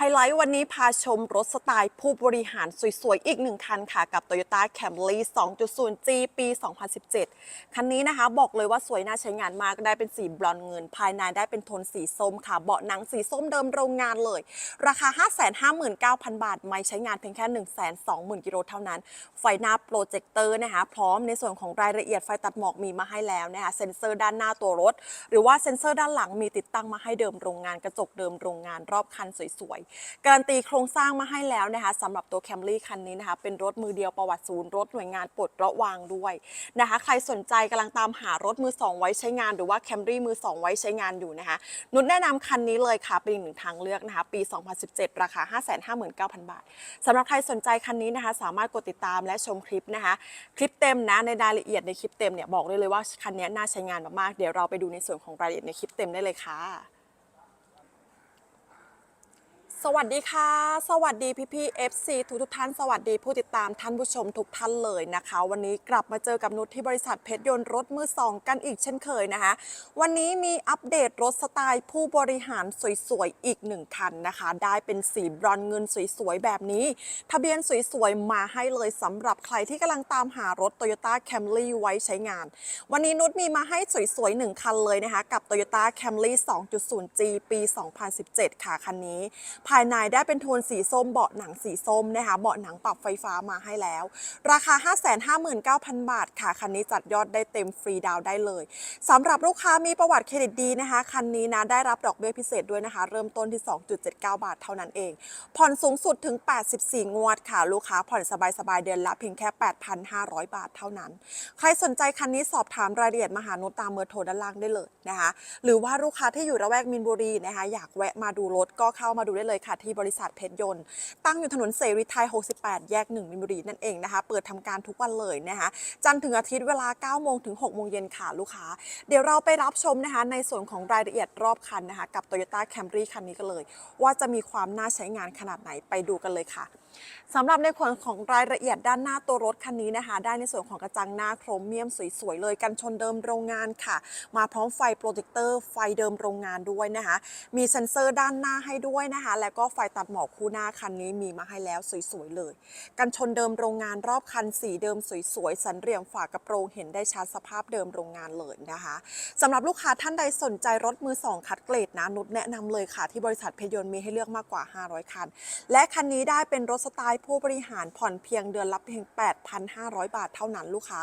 ไฮไลท์วันนี้พาชมรถสไตล์ผู้บริหารสวยๆ อีกหนึ่งคันค่ะ กับ Toyota Camry 2.0G ปี 2017 คันนี้นะคะบอกเลยว่าสวยน่าใช้งานมากได้เป็นสีบลอนเงิน ภายในได้เป็นโทนสีส้มค่ะ เบาะหนังสีส้มเดิมโรงงานเลย ราคา 559,000 บาท ไม่ใช้งานเพียงแค่ 120,000 กิโลเท่านั้น ไฟหน้าโปรเจคเตอร์นะคะ พร้อมในส่วนของรายละเอียดไฟตัดหมอกมีมาให้แล้วนะคะเซ็นเซอร์ด้านหน้าตัวรถ หรือว่าเซ็นเซอร์ด้านหลังมีติดตั้งมาให้เดิมโรงงานกระจกเดิมโรงงานรอบคันสวยๆการันตีโครงสร้างมาให้แล้วนะคะสำหรับตัว Camry คันนี้นะคะ เป็นรถมือเดียวประวัติศูนย์รถหน่วยงานปลดระวางด้วยนะคะ ใครสนใจกำลังตามหารถมือสองไว้ใช้งานหรือว่า Camry มือสองไว้ใช้งานอยู่นะคะ นุชแนะนำคันนี้เลยค่ะ เป็นหนึ่งทางเลือกนะคะ ปี 2017 ราคา 559,000 บาทสำหรับใครสนใจคันนี้นะคะ สามารถกดติดตามและชมคลิปนะคะ คลิปเต็มนะในรายละเอียดในคลิปเต็มเนี่ยบอกได้เลยว่าคันนี้น่าใช้งานมากๆเดี๋ยวเราไปดูในส่วนของรายละเอียดในคลิปเต็มได้เลยค่ะ สวัสดีค่ะ สวัสดีพี่พี่ๆ FC ทุกทุกท่าน สวัสดีผู้ติดตามท่านผู้ชมทุกท่านเลยนะคะ วันนี้กลับมาเจอกับนุชที่บริษัทเพชรยนต์รถมือสองกันอีกเช่นเคยนะคะ วันนี้มีอัปเดตรถสไตล์ผู้บริหารสวยๆ อีกหนึ่งคันนะคะ ได้เป็นสีบรอนเงินสวยๆ แบบนี้ ทะเบียนสวยๆ มาให้เลยสำหรับใครที่กำลังตามหารถ Toyota Camry ไว้ใช้งาน วันนี้นุชมีมาให้สวยๆหนึ่งคันเลยนะคะกับ Toyota Camry 2.0G ปี 2017 ค่ะคันนี้ภายในได้เป็นโทนสีส้มเบาะหนังสีส้มนะคะเบาะหนังปรับไฟฟ้ามาให้แล้ว ราคา 559,000 บาทค่ะ คันนี้จัดยอดได้เต็มฟรีดาวได้เลยสำหรับลูกค้ามีประวัติเครดิตดีนะคะ คันนี้นะได้รับดอกเบี้ยพิเศษด้วยนะคะ เริ่มต้นที่ 2.79 บาทเท่านั้นเอง ผ่อนสูงสุดถึง 84 งวดค่ะ ลูกค้าผ่อนสบายๆเดือนละเพียงแค่ 8,500 บาทเท่านั้น ใครสนใจคันนี้สอบถามรายละเอียดมาหานุตามเบอร์โทรด้านล่างได้เลยนะคะ หรือว่าลูกค้าที่อยู่ระแวกมินบุรีนะคะอยากแวะมาดูรถก็เข้ามาดูได้เลยค่ะที่บริษัทเพชรยนต์ ตั้งอยู่ถนนเสรีไทย 68 แยก 1มินบุรีนั่นเองนะคะ เปิดทำการทุกวันเลยนะคะจันทร์ถึงอาทิตย์เวลา 9 โมงถึง 6 โมงเย็นค่ะลูกค้า เดี๋ยวเราไปรับชมนะคะในส่วนของรายละเอียดรอบคันนะคะกับ Toyota Camry คันนี้กันเลย ว่าจะมีความน่าใช้งานขนาดไหนไปดูกันเลยค่ะสำหรับในส่วนของรายละเอียดด้านหน้าตัวรถคันนี้นะคะ ได้ในส่วนของกระจังหน้าโครเมียมสวยๆเลยกันชนเดิมโรงงานค่ะ มาพร้อมไฟโปรเจคเตอร์ไฟเดิมโรงงานด้วยนะคะ มีเซ็นเซอร์ด้านหน้าให้ด้วยนะคะแล้แล้วก็ไฟตัดหมอกคู่หน้าคันนี้มีมาให้แล้วสวยๆเลย กันชนเดิมโรงงานรอบคันสีเดิมสวยๆสันเหลี่ยมฝากระโปรงเห็นได้ชัดสภาพเดิมโรงงานเลยนะคะสำหรับลูกค้าท่านใดสนใจรถมือสองคัดเกรดนะนุชแนะนำเลยค่ะ ที่บริษัทเพยนต์มีให้เลือกมากกว่า 500 คัน และคันนี้ได้เป็นรถสไตล์ผู้บริหารผ่อนเพียงเดือนละเพียง 8,500 บาทเท่านั้นลูกค้า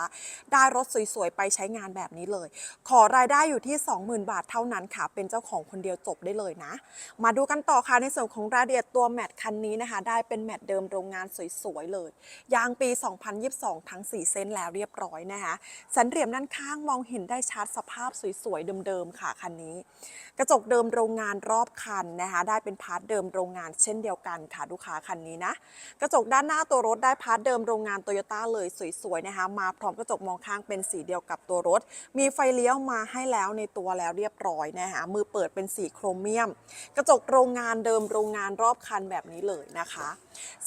ได้รถสวยๆไปใช้งานแบบนี้เลย ขอรายได้อยู่ที่ 20,000 บาทเท่านั้นค่ะ เป็นเจ้าของคนเดียวจบได้เลยนะ มาดูกันต่อค่ะในส่วนของรายละเอียดตัวแมตคันนี้นะคะ ได้เป็นแมตเดิมโรงงานสวยๆเลย ยางปี 2022 ทั้ง 4 เส้นแล้วเรียบร้อยนะคะ สันเหลี่ยมด้านข้างมองเห็นได้ชัดสภาพสวยๆเดิมๆค่ะคันนี้ กระจกเดิมโรงงานรอบคันนะคะ ได้เป็นพาร์ทเดิมโรงงานเช่นเดียวกันค่ะลูกค้าคันนี้นะ กระจกด้านหน้าตัวรถได้พาร์ทเดิมโรงงานโตโยต้าเลยสวยๆนะคะ มาพร้อมกระจกมองข้างเป็นสีเดียวกับตัวรถ มีไฟเลี้ยวมาให้แล้วในตัวแล้วเรียบร้อยนะคะ มือเปิดเป็นสีโครเมียม กระจกโรงงานเดิมโรงงานรอบคันแบบนี้เลยนะคะ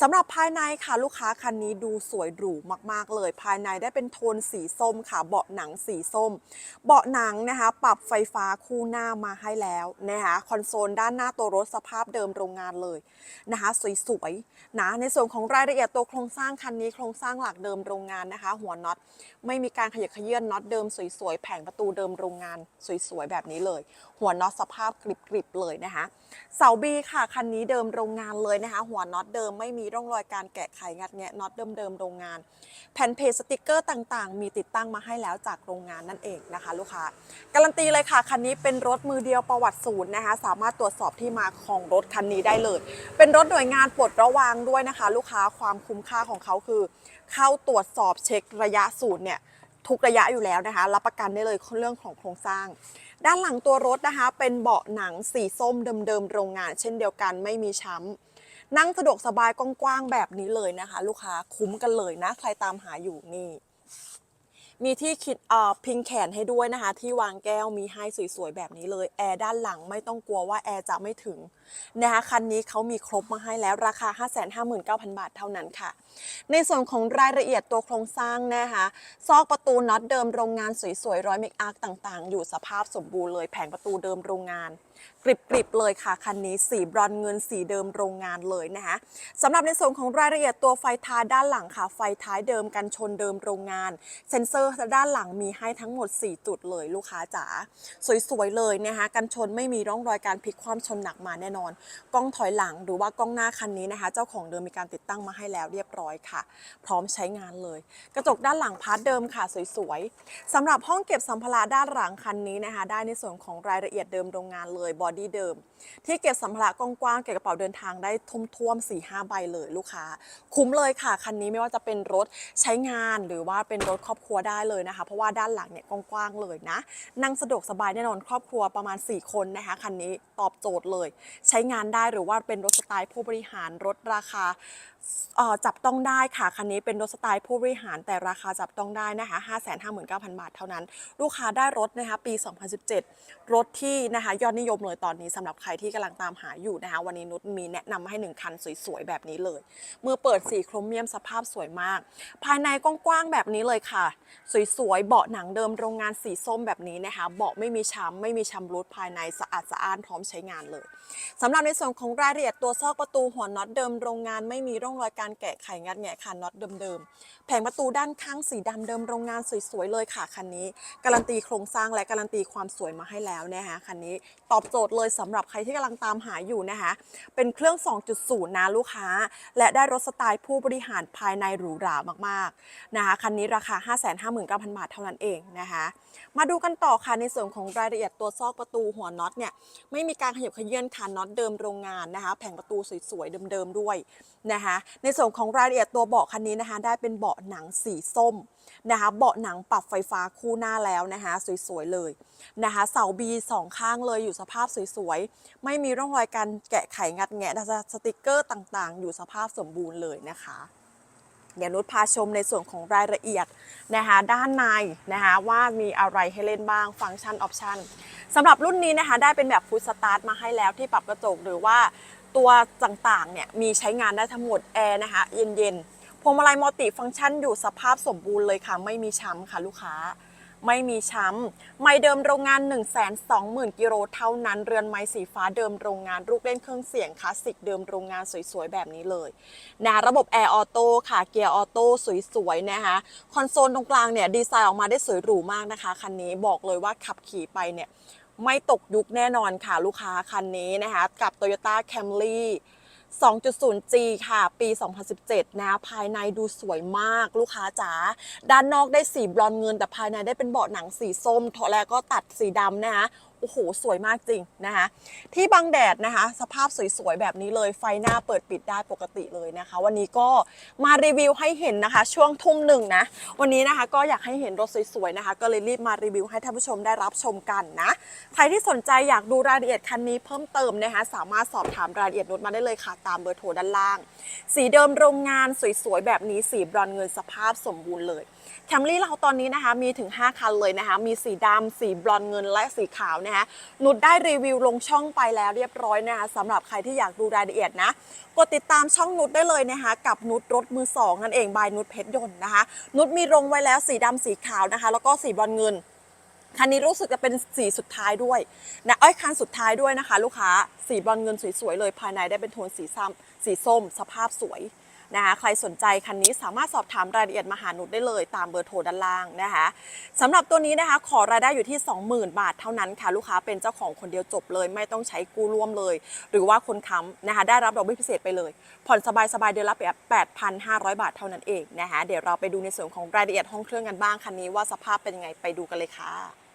สำหรับภายในค่ะลูกค้าคันนี้ดูสวยหรูมากๆเลย ภายในได้เป็นโทนสีส้มค่ะเบาะหนังสีส้ม เบาะหนังนะคะปรับไฟฟ้าคู่หน้ามาให้แล้วนะคะคอนโซลด้านหน้าตัวรถสภาพเดิมโรงงานเลยนะคะสวยๆนะในส่วนของรายละเอียดตัวโครงสร้างคันนี้โครงสร้างหลักเดิมโรงงานนะคะ หัวน็อตไม่มีการขยับขยื่นน็อตเดิมสวยๆแผงประตูเดิมโรงงานสวยๆแบบนี้เลย หัวน็อตสภาพกริบๆเลยนะคะเสาบีค่ะคันนี้เดิมโรงงานเลยนะคะ หัวน็อตเดิมไม่มีร่องรอยการแกะไขงัดแงะน็อตเดิมๆโรงงาน แผ่นเพจสติกเกอร์ต่างๆ มีติดตั้งมาให้แล้วจากโรงงานนั่นเองนะคะ ลูกค้าการันตีเลยค่ะคันนี้เป็นรถมือเดียวประวัติศูนย์นะคะ สามารถตรวจสอบที่มาของรถคันนี้ได้เลย เป็นรถหน่วยงานปลดระวางด้วยนะคะ ลูกค้าความคุ้มค่าของเขาคือ เข้าตรวจสอบเช็คระยะศูนย์เนี่ยทุกระยะอยู่แล้วนะคะ รับประกันได้เลยเรื่องของโครงสร้าง ด้านหลังตัวรถนะคะ เป็นเบาะหนังสีส้มเดิมๆโรงงาน เช่นเดียวกันไม่มีช้ำนั่งสะดวกสบายกว้างๆแบบนี้เลยนะคะ ลูกค้าคุ้มกันเลยนะ ใครตามหาอยู่นี่ มีที่คิดเอ่อพิงแขนให้ด้วยนะคะ ที่วางแก้วมีให้สวยๆแบบนี้เลย แอร์ด้านหลังไม่ต้องกลัวว่าแอร์จะไม่ถึงนะคะคันนี้เขามีครบมาให้แล้วราคา 559,000 บาทเท่านั้นค่ะ ในส่วนของรายละเอียดตัวโครงสร้างนะคะซอกประตูน็อตเดิมโรงงานสวยๆร้อยเมกอาร์คต่างๆ อยู่สภาพสมบูรณ์เลยแผงประตูเดิมโรงงานกริบๆเลยค่ะ คันนี้สีบรอนเงินสีเดิมโรงงานเลยนะคะสำหรับในส่วนของรายละเอียดตัวไฟท้ายด้านหลังค่ะ ไฟท้ายเดิมกันชนเดิมโรงงาน เซ็นเซอร์ด้านหลังมีให้ทั้งหมด 4 จุดเลยลูกค้าจ๋าสวยๆเลยนะคะกันชนไม่มีร่องรอยการพลิกคว่ำชนหนักมาแน่นอน กล้องถอยหลังหรือว่ากล้องหน้าคันนี้นะคะ เจ้าของเดิมมีการติดตั้งมาให้แล้วเรียบร้อยค่ะ พร้อมใช้งานเลย กระจกด้านหลังพาร์ทเดิมค่ะสวยๆสำหรับห้องเก็บสัมภาระด้านหลังคันนี้นะคะ ได้ในส่วนของรายละเอียดเดิมโรงงานเลยบอดี้เดิม ที่เก็บสัมภาระกว้างๆเก็บกระเป๋าเดินทางได้ท่วมๆ4 5ใบเลยลูกค้า คุ้มเลยค่ะคันนี้ไม่ว่าจะเป็นรถใช้งานหรือว่าเป็นรถครอบครัวได้เลยนะคะ เพราะว่าด้านหลังเนี่ยกว้างๆเลยนะ นั่งสะดวกสบายแน่นอนครอบครัวประมาณ 4 คนนะคะคันนี้ตอบโจทย์เลย ใช้งานได้หรือว่าเป็นรถสไตล์ผู้บริหารรถราคาจับต้องได้ค่ะ คันนี้เป็นรถสไตล์ผู้บริหาร แต่ราคาจับต้องได้นะคะ559,000 บาทเท่านั้น ลูกค้าได้รถนะคะปี 2017 รถที่นะคะยอดนิยมเลยตอนนี้สำหรับใครที่กำลังตามหาอยู่นะคะวันนี้นุชมีแนะนำมาให้หนึ่งคันสวยๆ แบบนี้เลย เมื่อเปิดสีโครเมียมสภาพสวยมาก ภายในกว้างๆ แบบนี้เลยค่ะ สวยๆ เบาะหนังเดิมโรงงานสีส้มแบบนี้นะคะเบาะไม่มีช้ำไม่มีชำรุดภายในสะอาดสะอ้านพร้อมใช้งานเลยสำหรับในส่วนของรายละเอียดตัวซอกประตูหัวน็อตเดิมโรงงานไม่มีร่องรอยการแกะไขงัดแงะค่ะน็อตเดิมๆ แผงประตูด้านข้างสีดำเดิมโรงงานสวยๆเลยค่ะคันนี้ การันตีโครงสร้างและการันตีความสวยมาให้แล้วนะคะคันนี้ตอบโจทย์เลยสำหรับใครที่กำลังตามหาอยู่นะคะเป็นเครื่อง 2.0 นะลูกค้า และได้รถสไตล์ผู้บริหารภายในหรูหรามากๆนะคะคันนี้ราคา 559,000 บาทเท่านั้นเองนะคะมาดูกันต่อค่ะในส่วนของรายละเอียดตัวซอกประตูหัวน็อตเนี่ยไม่มีการขยับขยื่นค่ะน็อตเดิมโรงงานนะคะแผงประตูสวยๆเดิมๆด้วยนะคะในส่วนของรายละเอียดตัวเบาะคันนี้นะคะ ได้เป็นเบาะหนังสีส้มนะคะเบาะหนังปรับไฟฟ้าคู่หน้าแล้วนะคะสวยๆเลยนะคะเสาบีสองข้างเลยอยู่สภาพสวยๆ ไม่มีร่องรอยการแกะไขงัดแงะนะสติกเกอร์ต่างๆ อยู่สภาพสมบูรณ์เลยนะคะเดี๋ยวนุชพาชมในส่วนของรายละเอียดนะคะด้านในนะคะว่ามีอะไรให้เล่นบ้างฟังก์ชันออปชันสำหรับรุ่นนี้นะคะได้เป็นแบบฟุตสตาร์ทมาให้แล้วที่ปรับกระจกหรือว่า ตัวต่างๆเนี่ยมีใช้งานได้ทั้งหมดแอร์นะคะเย็นๆพวงมาลัยมัลติฟังก์ชันอยู่สภาพสมบูรณ์เลยค่ะ ไม่มีช้ำค่ะลูกค้า ไม่มีช้ำไม่เดิมโรงงาน 1 2 0 0 0 0กิโลเท่านั้น เรือนไม้สีฟ้าเดิมโรงงานลูกเล่นเครื่องเสียงคลาสสิกเดิมโรงงานสวยๆ แบบนี้เลยนะระบบแอร์ออโต้ค่ะเกียร์ออโต้สวยๆนะคะคอนโซลตรงกลางเนี่ยดีไซน์ออกมาได้สวยหรูมากนะคะคันนี้บอกเลยว่าขับขี่ไปเนี่ย ไม่ตกยุคแน่นอนค่ะลูกค้าคันนี้นะคะกับ Toyota Camry 2.0G ค่ะ ปี 2017 นะ ภายในดูสวยมากลูกค้าจ๋า ด้านนอกได้สีบรอนเงิน แต่ภายในได้เป็นเบาะหนังสีส้มทอแล้วก็ตัดสีดำนะคะโอ้โหสวยมากจริงนะคะ ที่บังแดดนะคะ สภาพสวยๆแบบนี้เลยไฟหน้าเปิดปิดได้ปกติเลยนะคะ วันนี้ก็มารีวิวให้เห็นนะคะ ช่วงทุ่มหนึ่งนะ วันนี้นะคะก็อยากให้เห็นรถสวยๆนะคะ ก็เลยรีบมารีวิวให้ท่านผู้ชมได้รับชมกันนะ ใครที่สนใจอยากดูรายละเอียดคันนี้เพิ่มเติมนะคะ สามารถสอบถามรายละเอียดรถมาได้เลยค่ะ ตามเบอร์โทรด้านล่าง สีเดิมโรงงานสวยๆแบบนี้สีบรอนเงินสภาพสมบูรณ์เลยแคมรี่เราตอนนี้นะคะมีถึง 5 คันเลยนะคะ มีสีดำสีบรอนเงินและสีขาวนะคะนุชได้รีวิวลงช่องไปแล้วเรียบร้อยนะคะสำหรับใครที่อยากดูรายละเอียดนะกดติดตามช่องนุชได้เลยนะคะกับนุชรถมือสองนั่นเองบายนุชเพชรยนต์นะคะนุชมีลงไว้แล้วสีดำสีขาวนะคะ แล้วก็สีบรอนเงินคันนี้รู้สึกจะเป็นสีสุดท้ายด้วยนะเอ้ยคันสุดท้ายด้วยนะคะ ลูกค้าสีบรอนเงินสวยๆเลยภายในได้เป็นโทนสีซ้ำสีส้ม สภาพสวย นะคะใครสนใจคันนี้สามารถสอบถามรายละเอียดมาหานุชได้เลยตามเบอร์โทรด้านล่างนะคะสำหรับตัวนี้นะคะขอรายได้อยู่ที่ 20,000 บาทเท่านั้นค่ะลูกค้าเป็นเจ้าของคนเดียวจบเลย ไม่ต้องใช้กู้ร่วมเลย หรือว่าคนค้ำนะคะได้รับดอกเบี้ยพิเศษไปเลย ผ่อนสบายๆเดือนละแบบ8,500 บาทเท่านั้นเองนะคะเดี๋ยวเราไปดูในส่วนของรายละเอียดห้องเครื่องกันบ้างคันนี้ว่าสภาพเป็นยังไงไปดูกันเลยค่ะ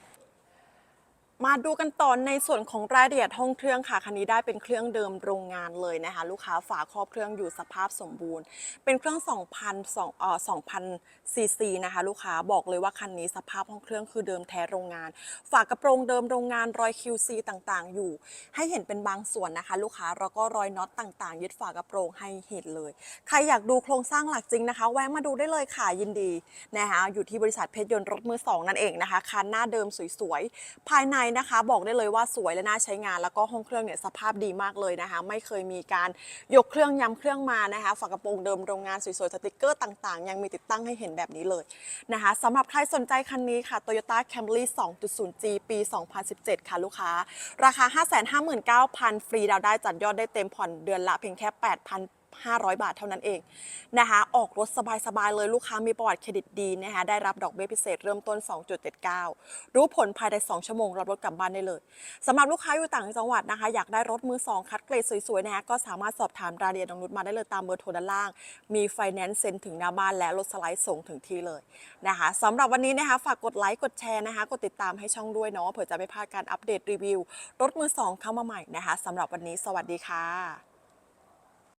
มาดูกันต่อในส่วนของรายละเอียดห้องเครื่องค่ะ คันนี้ได้เป็นเครื่องเดิมโรงงานเลยนะคะ ลูกค้าฝาครอบเครื่องอยู่สภาพสมบูรณ์ เป็นเครื่อง 2,000 2เอ่อ2,000ซีซีนะคะ ลูกค้าบอกเลยว่าคันนี้สภาพห้องเครื่องคือเดิมแท้โรงงาน ฝากระโปรงเดิมโรงงานรอย QC ต่างๆ อยู่ ให้เห็นเป็นบางส่วนนะคะ ลูกค้าแล้วก็รอยน็อตต่างๆ ยึดฝากระโปรงให้เห็นเลย ใครอยากดูโครงสร้างหลักจริงนะคะ แวะมาดูได้เลยค่ะยินดีนะคะอยู่ที่บริษัทเพชรยนต์รถมือสองนั่นเองนะคะคันหน้าเดิมสวยๆภายในนะคะ บอกได้เลยว่าสวยและน่าใช้งาน แล้วก็ห้องเครื่องเนี่ยสภาพดีมากเลยนะคะ ไม่เคยมีการยกเครื่องย้ำเครื่องมานะคะฝากระโปรงเดิมโรงงานสวยๆสติกเกอร์ต่างๆ ยังมีติดตั้งให้เห็นแบบนี้เลยนะคะสำหรับใครสนใจคันนี้ค่ะ Toyota Camry 2.0G ปี 2017 ค่ะลูกค้า ราคา 559,000 ฟรีดาวได้จัดยอดได้เต็มผ่อนเดือนละเพียงแค่ 8,000 500 บาทเท่านั้นเองนะคะออกรถสบายๆเลยลูกค้ามีประวัติเครดิตดีนะคะได้รับดอกเบี้ยพิเศษเริ่มต้น 2.79 รู้ผลภายใน 2 ชั่วโมงรับรถกลับบ้านได้เลยสำหรับลูกค้าอยู่ต่างจังหวัดนะคะ อยากได้รถมือ 2 คัดเกรดสวยๆนะคะก็สามารถสอบถามรายละเอียดน้องนุชมาได้เลยตามเบอร์โทรด้านล่าง มีไฟแนนซ์เซ็นถึงหน้าบ้านและรถสไลด์ส่งถึงที่เลยนะคะสำหรับวันนี้นะคะฝากกดไลค์กดแชร์นะคะกดติดตามให้ช่องด้วยเนาะเผื่อจะไม่พลาดการอัปเดตรีวิว รถมือสองเข้ามาใหม่นะคะสำหรับวันนี้สวัสดีค่ะ